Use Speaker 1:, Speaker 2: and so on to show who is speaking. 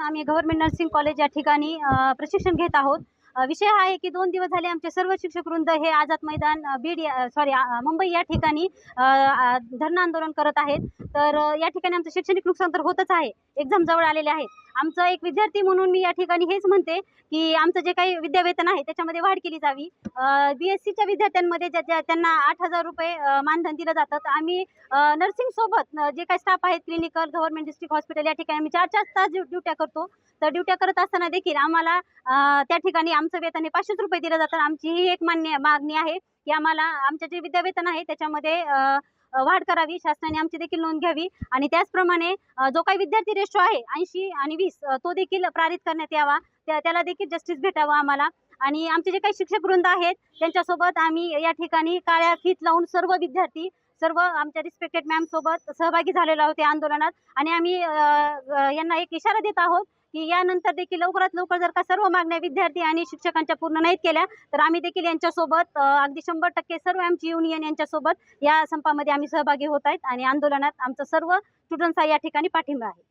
Speaker 1: आम्ही government nursing college या ठिकाणी प्रशिक्षण घेत आहोत. विषय हा आहे की दोन दिवस झाले आमचे सर्व शिक्षक वृंद हे आझाद मैदान बीड सॉरी मुंबई या ठिकाणी धरणं आंदोलन करत आहेत. तर या ठिकाणी आमचं शैक्षणिक नुकसान तर होतच आहे. एक्झाम जवळ आलेले आहे आमचं एक विद्यार्थी म्हणून मी या ठिकाणी हेच म्हणते की आमचं जे काही विद्यावेतन आहे त्याच्यामध्ये वाढ केली जावी. बी एस सीच्या विद्यार्थ्यांमध्ये ज्या त्यांना आठ हजार रुपये मानधन दिलं जातं. तर आम्ही नर्सिंग सोबत जे काही स्टाफ आहेत क्लिनिकल गव्हर्नमेंट डिस्ट्रिक्ट हॉस्पिटल या ठिकाणी आम्ही चार चार तास ड्युट्या करतो. तर ड्युट्या करत असताना देखील आम्हाला त्या ठिकाणी आमचं वेतन हे पाचशेच रुपये दिलं जातं. आमची ही एक मान्य मागणी आहे की आम्हाला आमचं जे विद्यावेतन आहे त्याच्यामध्ये वाढ करावी. शासनाने आमची देखील नोंद घ्यावी. आणि त्याचप्रमाणे जो काही विद्यार्थी रेशो आहे ऐंशी आणि वीस तो देखील पारित करण्यात यावा. त्या त्याला देखील जस्टिस भेटावं आम्हाला. आणि आमचे जे काही शिक्षक वृंद आहेत त्यांच्यासोबत आम्ही या ठिकाणी काळ्या फीत लावून सर्व विद्यार्थी सर्व आमच्या रिस्पेक्टेड मॅम सोबत सहभागी झालेलो आहोत या आंदोलनात. आणि आम्ही यांना एक इशारा देत आहोत की यानंतर देखील लवकरात लवकर जर का सर्व मागण्या विद्यार्थी आणि शिक्षकांच्या पूर्ण नाहीत केल्या तर आम्ही देखील यांच्यासोबत अगदी शंभर टक्के सर्व आमची युनियन यांच्यासोबत या संपामध्ये आम्ही सहभागी होत आहेत आणि आंदोलनात आमचं सर्व स्टुडंट्सचा या ठिकाणी पाठिंबा आहे.